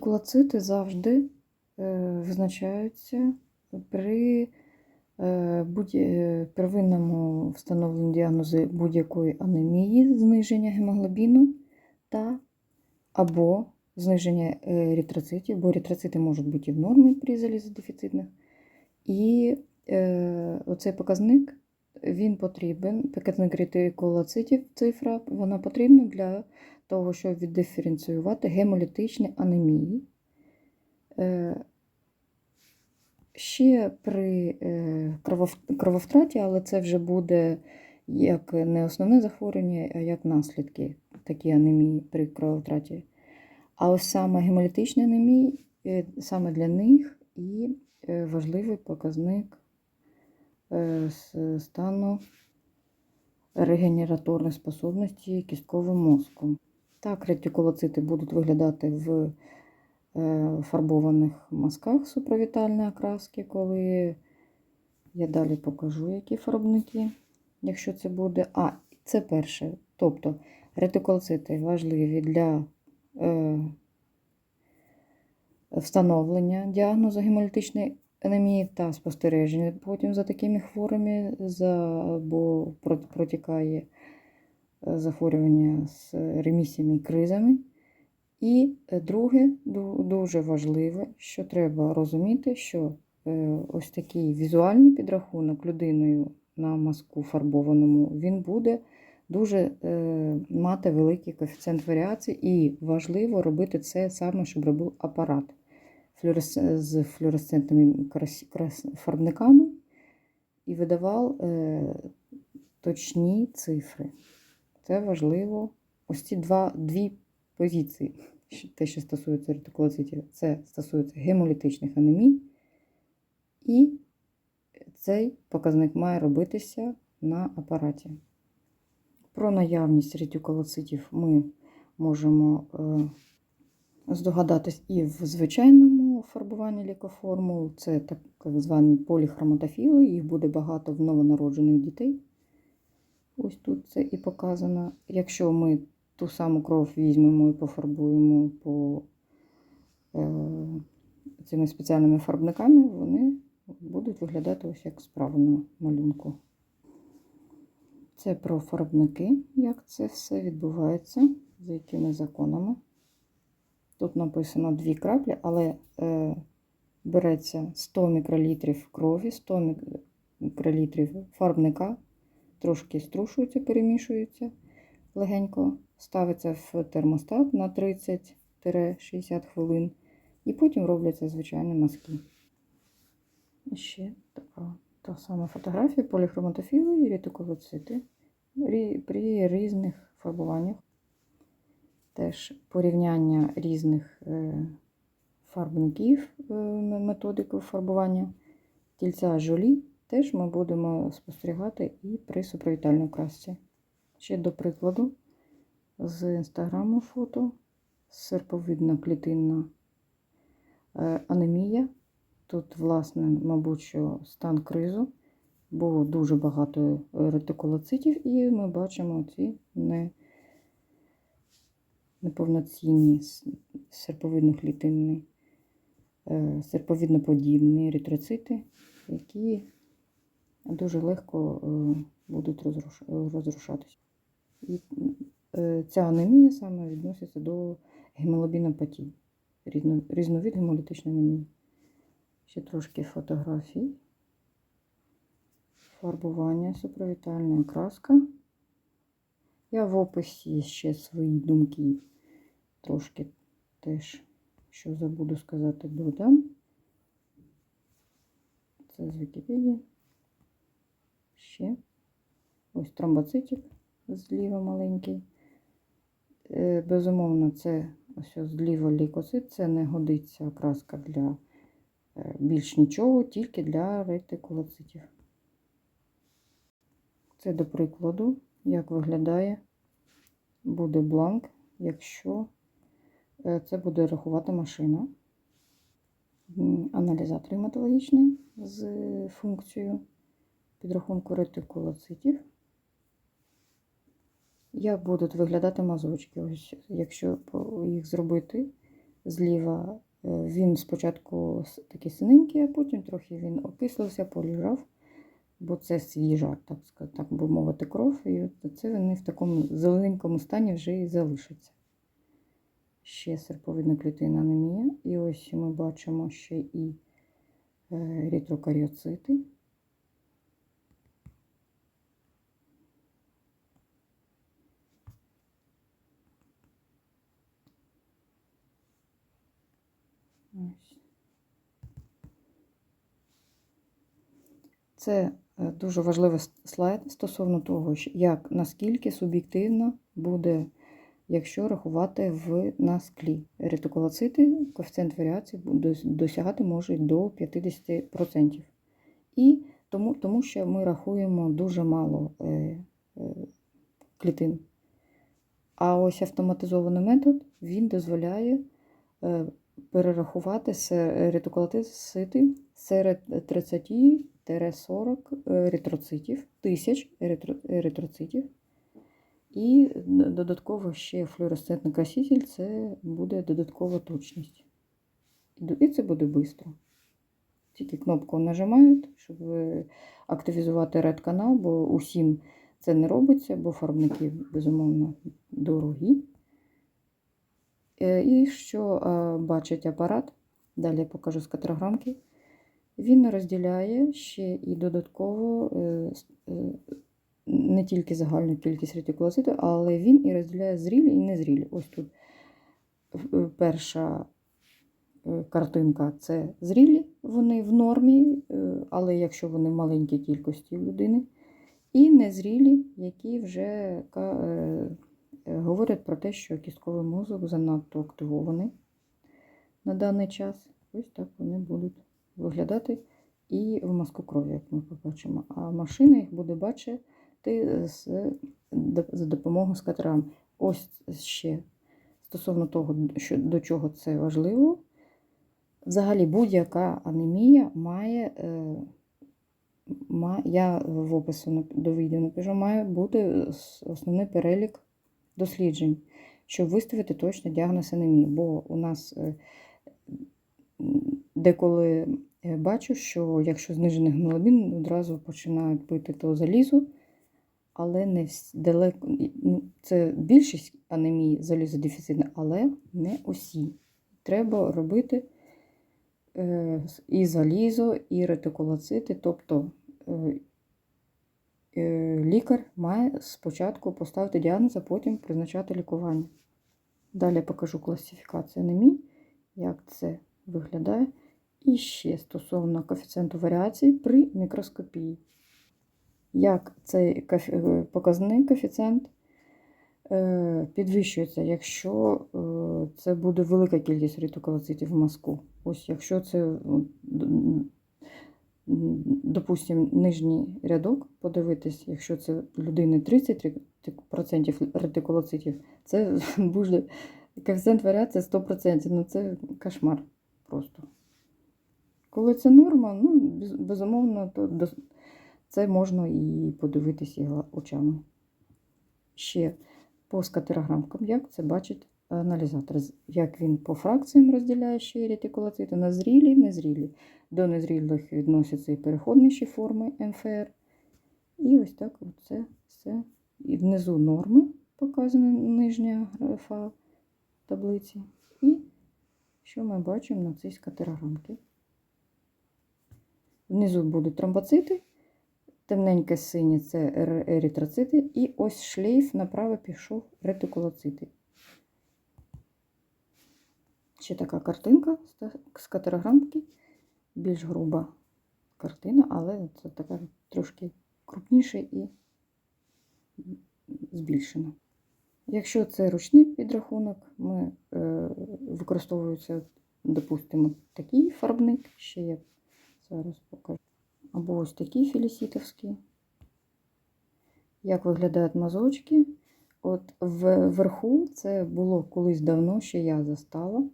Ретикулоцити завжди е, визначаються при е, будь- е, первинному встановленні діагнозу будь-якої анемії, зниження гемоглобіну та або зниження еритроцитів, бо еритроцити можуть бути і в нормі при залізодефіцитних. І оцей показник він потрібен, показник ретикулоцитів, цифра, вона потрібна для того, щоб віддиференціювати гемолітичні анемії. Е, Ще при е, крововтраті, але це вже буде як не основне захворювання, а як наслідки такі анемії при крововтраті. А ось саме гемолітичні анемії, е, саме для них і важливий показник стану регенераторної способності кісткового мозку. Так, ретикулоцити будуть виглядати в е, фарбованих мазках супровітальної окраски, коли я далі покажу, які фарбники, якщо це буде. А, це перше. Тобто ретикулоцити важливі для е, встановлення діагнозу гемолітичної анемії та спостереження потім за такими хворими, за, бо протікає е, захворювання з ремісіями і кризами. І е, друге, дуже важливе, що треба розуміти, що е, ось такий візуальний підрахунок людиною на мазку фарбованому, він буде дуже мати великий коефіцієнт варіації, і важливо робити це саме, щоб робив апарат флюорес- з флюоресцентними крас- крас- фарбниками і видавав е, точні цифри. Це важливо. Ось ці два, дві позиції, те, що стосується ретикулоцитів, це стосується гемолітичних анемій, і цей показник має робитися на апараті. Про наявність ретикулоцитів ми можемо е, здогадатись і в звичайному фарбуванні лікоформул. Це так звані поліхроматофіли, їх буде багато в новонароджених дітей. Ось тут це і показано. Якщо ми ту саму кров візьмемо і пофарбуємо по е, цими спеціальними фарбниками, вони будуть виглядати ось як справа на малюнку. Це про фарбники, як це все відбувається, за якими законами. Тут написано дві краплі, але е, береться 100 мікролітрів крові, 100 мікролітрів фарбника, трошки струшується, перемішується легенько, ставиться в термостат на 30-60 хвилин, і потім робляться звичайні мазки. Ще така та сама фотографія поліхроматофіли і ретикулоцити рі- при різних фарбуваннях. Теж порівняння різних е, фарбників е, фарбування тільця жолі теж ми будемо спостерігати і при супровітальній красці. Ще до прикладу, з інстаграму фото серповидна клітинна е, анемія. Тут, власне, мабуть, що стан кризу, було дуже багато ретикулоцитів, і ми бачимо ці не, неповноцінні серповидно-клітинні, е, серповидноподібні еритроцити, які дуже легко е, будуть розрушатися. І е, ця анемія саме відноситься до гемоглобінопатії, різно- різновид гемолітичної анемії. Ще трошки фотографій. Фарбування, супровітальна краска. Я в описі ще свої думки трошки теж, що забуду сказати, додам. Це з Вікіпедії. Ще ось тромбоцитик зліва маленький. Е, Безумовно, це ось зліва лікоцит, це не годиться окраска для е, більш нічого, тільки для ретикулоцитів. Це до прикладу, як виглядає буде бланк, якщо е, це буде рахувати машина. Аналізатор гематологічний з функцією підрахунку ретикулоцитів. Як будуть виглядати мазочки? Ось, якщо їх зробити зліва. Е, Він спочатку такий синенький, а потім трохи він окислився, полежав, бо це свіжа, так, сказати, так би мовити, кров. І от це вони в такому зелененькому стані вже і залишаться. Ще серповидна клітина анемія. І ось ми бачимо ще і е, ерітрокаріоцити. Ось. Це дуже важливий слайд стосовно того, як наскільки суб'єктивно буде, якщо рахувати в на склі. Ретикулоцити, коефіцієнт варіації досягати може до 50%. І тому, тому що ми рахуємо дуже мало е, е, клітин. А ось автоматизований метод він дозволяє е, перерахувати ретикулоцити серед 30-40 еритроцитів, тисяч еритро- еритроцитів. І д- додатково ще флуоресцентний краситель це буде додаткова точність. І це буде швидко. Тільки кнопку нажимають, щоб е, активізувати ред канал, бо усім це не робиться, бо фарбники, безумовно, дорогі. Е, І що е, бачить апарат, далі я покажу з катрограмки, він розділяє ще і додатково е, е, не тільки загальну кількість ретикулоцитів, але він і розділяє зрілі і незрілі. Ось тут е, перша картинка це зрілі, вони в нормі, але якщо вони в маленькій кількості людини, і незрілі, які вже говорять про те, що кістковий мозок занадто активований на даний час. Ось так вони будуть виглядати і в мазку крові, як ми побачимо. А машина їх буде бачити з, за допомогою скатерам. Ось ще стосовно того, до чого це важливо. Взагалі будь-яка анемія має, е, я в опису до відео напишу, має бути основний перелік досліджень, щоб виставити точний діагноз анемії. Бо у нас е, деколи е, бачу, що якщо знижений гемоглобін, одразу починають пити то залізо, але не далеко, ну, це більшість анемії залізодефіцитна, але не усі. Треба робити е, і залізо, і ретикулоцити. Тобто е, е, лікар має спочатку поставити діагноз, а потім призначати лікування. Далі покажу класифікацію анемії, як це виглядає. І ще стосовно коефіцієнту варіації при мікроскопії. Як цей е, показник коефіцієнт е, підвищується, якщо е, це буде велика кількість ретикулоцитів в мозку. Ось якщо це, допустимо, нижній рядок, подивитись, якщо це людини 30% ретикулоцитів, це буде коефіцієнт варіації 100%. Ну це кошмар просто. Коли це норма, ну, безумовно, то це можна і подивитися очами. Ще по скатерограмкам, як це бачить аналізатор, як він по фракціям розділяє ще ретикулоцити на зрілі, незрілі. До незрілих відносяться і переходні ще форми МФР. І ось так це все. І внизу норми показана нижня графа таблиці. І що ми бачимо на цій скатерограмці. Внизу будуть тромбоцити, темненьке синє це ер- еритроцити, і ось шлейф направо пішов ретикулоцити. Ще така картинка з катерограмки, більш груба картина, але це така трошки крупніша і збільшена. Якщо це ручний підрахунок, ми е, використовується, допустимо, такий фарбник, ще я зараз покажу. Або ось такі філісітовські. Як виглядають мазочки? От вверху це було колись давно, ще я застала.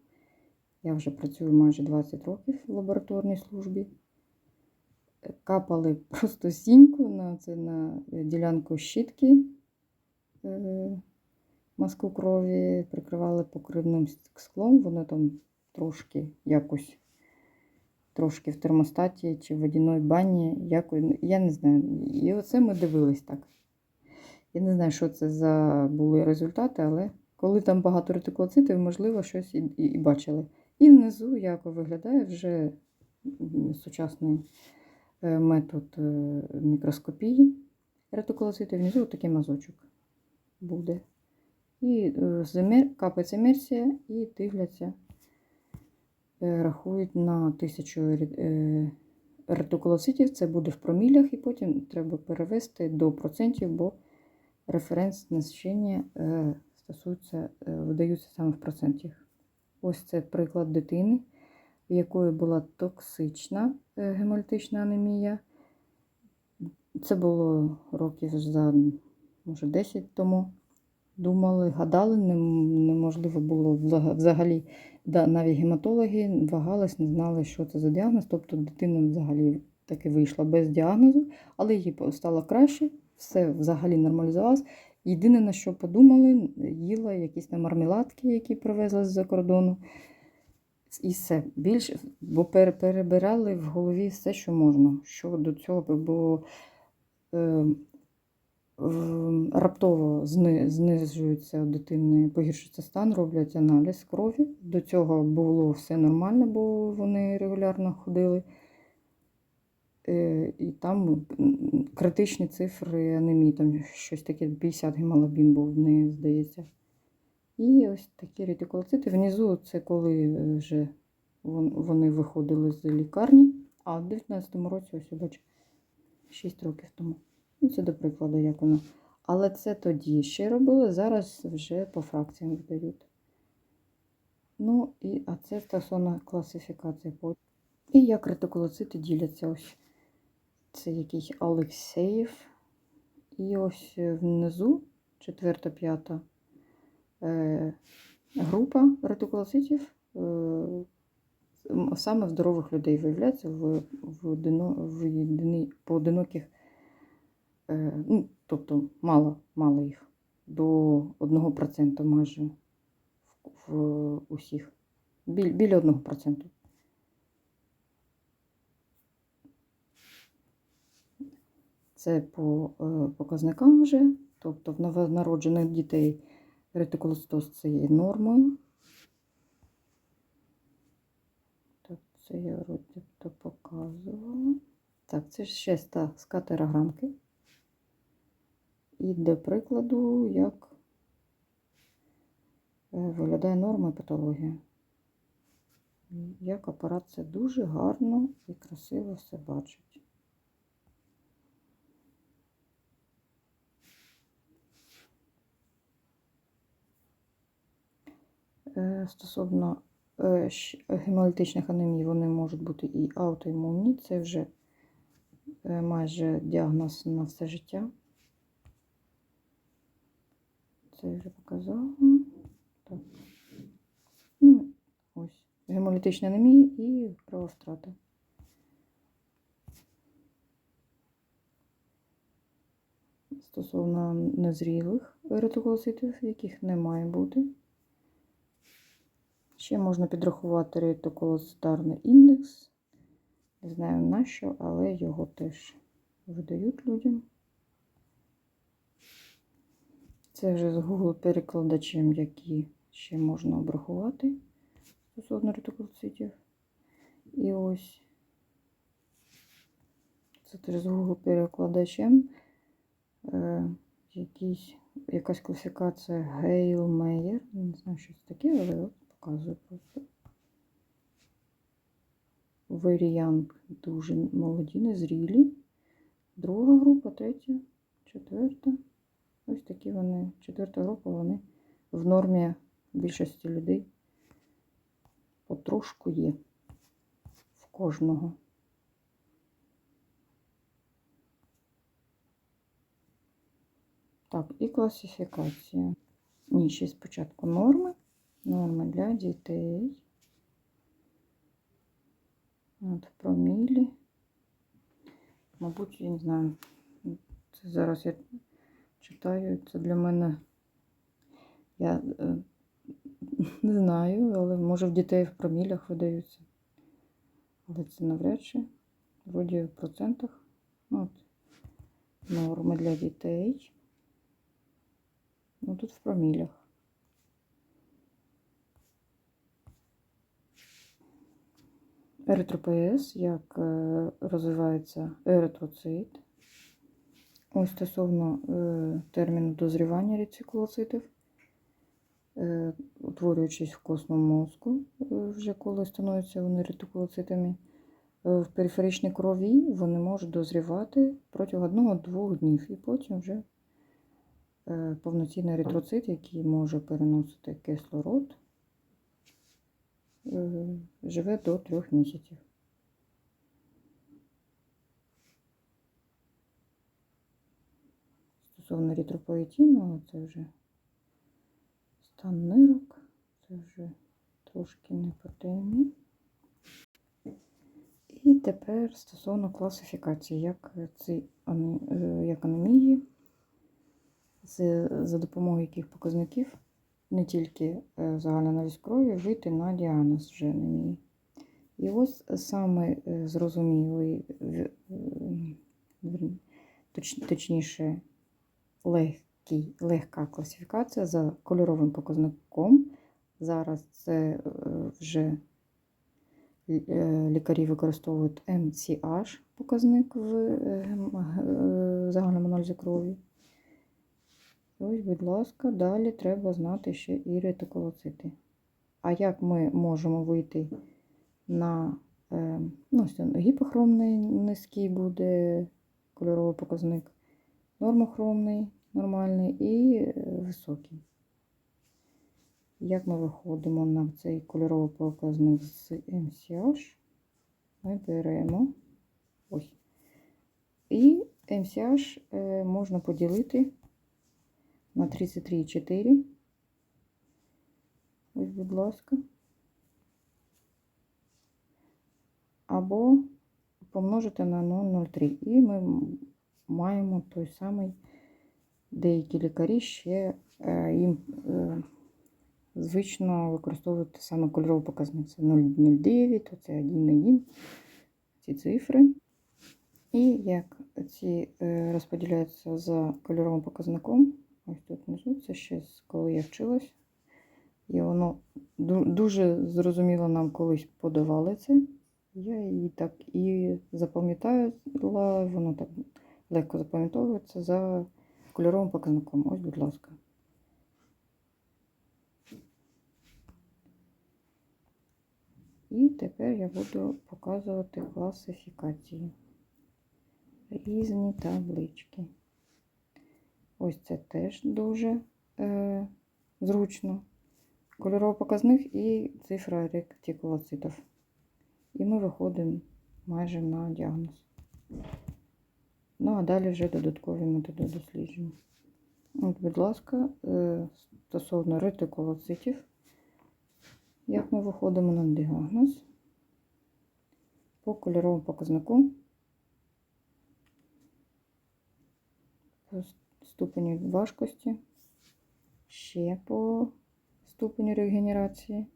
Я вже працюю майже 20 років в лабораторній службі. Капали просто сіньку на, це, на ділянку щітки. Е, маску крові, прикривали покривним склом, воно там трошки якось, трошки в термостаті чи в водяній бані, якось, я не знаю. І оце ми дивились так. Я не знаю, що це за були результати, але коли там багато ретикулоцитів, можливо, щось і, і, і бачили. І внизу, як виглядає вже сучасний е, метод е, мікроскопії ретикулоцитів, внизу такий мазочок буде. І е, капається емерсія і дивляться, рахують на тисячу е, ретикулоцитів, це буде в промілях, і потім треба перевести до процентів, бо референсне значення е, стосуються, е, видаються саме в процентах. Ось це приклад дитини, в якої була токсична е, гемолітична анемія. Це було років за, може, 10 тому. Думали, гадали, неможливо було взагалі, да, навіть гематологи вагались, не знали, що це за діагноз. Тобто дитина взагалі таки вийшла без діагнозу, але їй стало краще, все взагалі нормалізувалось. Єдине, на що подумали, їла якісь там мармеладки, які привезли з-за кордону. І все. Більше, бо перебирали в голові все, що можна. Що до цього, бо е, раптово зни- знижується дитини, погіршується стан, роблять аналіз крові. До цього було все нормально, бо вони регулярно ходили. Е, І там критичні цифри анемії, там щось таке 50 гемоглобін був в неї, здається. І ось такі ретикулоцити. Внизу це коли е, вже вони виходили з лікарні. А в 19-му році, ось я бачу, 6 років тому. Ну, це до прикладу, як воно. Але це тоді ще робили, зараз вже по фракціям видають. Ну, і, а це стосовно класифікації. І як ретикулоцити діляться ось. Це якийсь Алексеєв. І ось внизу, четверта, п'ята е, група ретикулоцитів е, саме в здорових людей виявляється в, в, одино, в єдині, поодиноких, ну, тобто мало, мало їх, до 1% майже в, в усіх. Біль, біля 1%. Це по е, показникам вже, тобто в новонароджених дітей ретикулоцистоз це є нормою. Так, це я вроді показувала. Так, це ж ще з катерограмки. І для прикладу, як е, виглядає норма патологія. Як апарат це дуже гарно і красиво все бачить. Е, Стосовно е, гемолітичних анемій, вони можуть бути і аутоімунні. Це вже майже діагноз на все життя. Це я вже показала. Так. Ну, ось. Гемолітичні анемії і крововтрата. Стосовно незрілих ретикулоцитів, яких не має бути. Ще можна підрахувати ретикулоцитарний індекс. Не знаю на що, але його теж видають людям. Це вже з Google перекладачем, які ще можна обрахувати стосовно ретикулоцитів. І ось це теж з Google перекладачем. Е, якийсь, якась класифікація Гейл Мейер. Не знаю, що це таке, але от показую просто. Варіант дуже молоді, незрілі. Друга група, третя, четверта. Ось такі вони. Четверта група, вони в нормі більшості людей потрошку є в кожного. Так, і класифікація. Ні, ще спочатку норми. Норми для дітей. От промілі. Мабуть, я не знаю. Це зараз я читаю. Це для мене Я е, не знаю, але може в дітей в промілях видаються. Але це навряд чи. Вроді в процентах. Ну, От. Норми для дітей. Ну тут в промілях. Еритропоез, як е, розвивається еритроцит. Ось стосовно е, терміну дозрівання ретикулоцитів, е, утворюючись в костному мозку, е, вже коли становляться вони ретикулоцитами, е, в периферичній крові вони можуть дозрівати протягом одного-двох днів, і потім вже е, повноцінний еритроцит, який може переносити кислород, е, живе до трьох місяців. Стосовно еритропоетину, це вже стан нирок, це вже трошки не по темі. І тепер стосовно класифікації, як ці е, як анемії, за допомогою яких показників не тільки е, загальний аналіз крові, вийти на діагноз вже анемії. І ось саме е, зрозумілий, точніше, легкий, легка класифікація за кольоровим показником. Зараз це е, вже е, лікарі використовують MCH показник в е, загальному аналізі крові. Ось, будь ласка, далі треба знати ще і ретикулоцити. А як ми можемо вийти на ну, гіпохромний низький буде кольоровий показник, нормохромний, нормальний і е, високий. Як ми виходимо на цей кольоровий показник з MCH? Ми беремо ось. І MCH е, можна поділити на 33,4. Ось, будь ласка. Або помножити на 0,03. І ми маємо той самий, деякі лікарі ще е, їм е, звично використовувати саме кольоровий показник. Це 0,09, оце 1,1, ці цифри. І як ці е, розподіляються за кольоровим показником, ось тут внизу, це ще коли я вчилась. І воно дуже зрозуміло нам колись подавали це. Я її так і запам'ятала, воно так легко запам'ятовується за кольоровим показником. Ось, будь ласка. І тепер я буду показувати класифікації. Різні таблички. Ось це теж дуже е, зручно. Кольоровий показник і цифра ректикулоцитів. І ми виходимо майже на діагноз. Ну, а далі вже додаткові методи досліджень. От, будь ласка, е, стосовно ретикулоцитів, як ми виходимо на діагноз по кольоровому показнику, по ступеню важкості, ще по ступеню регенерації.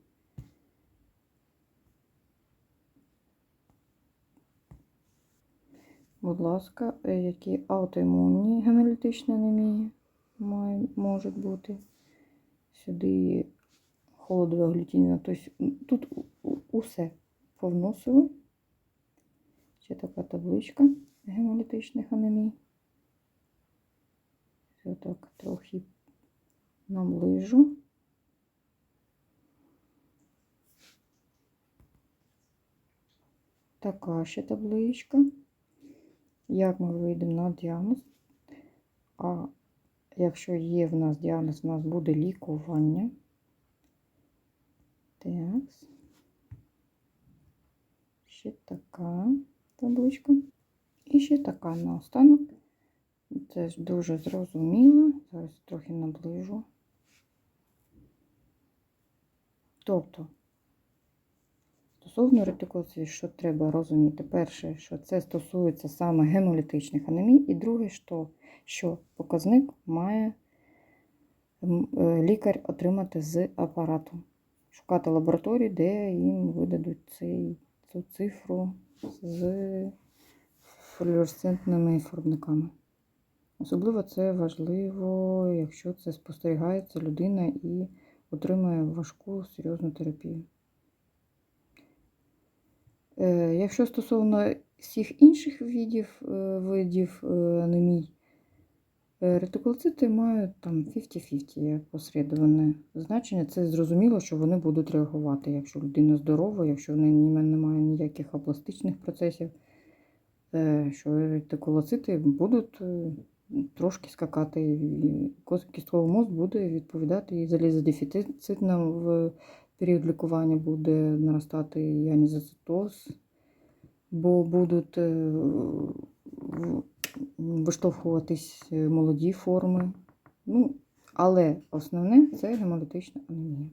Будь ласка, е, які аутоімунні гемолітичні анемії можуть бути. Сюди холодова глютініна. Тобто тут усе повносили. Ще така табличка гемолітичних анемій. Ось так трохи наближу. Така ще табличка. Як ми вийдемо на діагноз? А якщо є в нас діагноз, у нас буде лікування. Так. Ще така табличка. І ще така наостанок. Це ж дуже зрозуміло. Зараз трохи наближу. Тобто, стосовно ретикуляції, що треба розуміти? Перше, що це стосується саме гемолітичних анемій, і друге, що, що показник має е, лікар отримати з апарату. Шукати лабораторію, де їм видадуть цей, цю цифру з флюоресцентними фарбниками. Особливо це важливо, якщо це спостерігається людина і отримує важку серйозну терапію. Е, Якщо стосовно всіх інших видів, е, видів е, анемій, ретикулоцити мають там 50-50 посередоване значення. Це зрозуміло, що вони будуть реагувати, якщо людина здорова, якщо в неї немає ніяких апластичних процесів, що ретикулоцити будуть трошки скакати. і Кістковий мозк буде відповідати і залізодефіцитно в період лікування буде наростати і бо будуть е, виштовхуватись е, молоді форми. Ну, але основне це гемолітична анемія.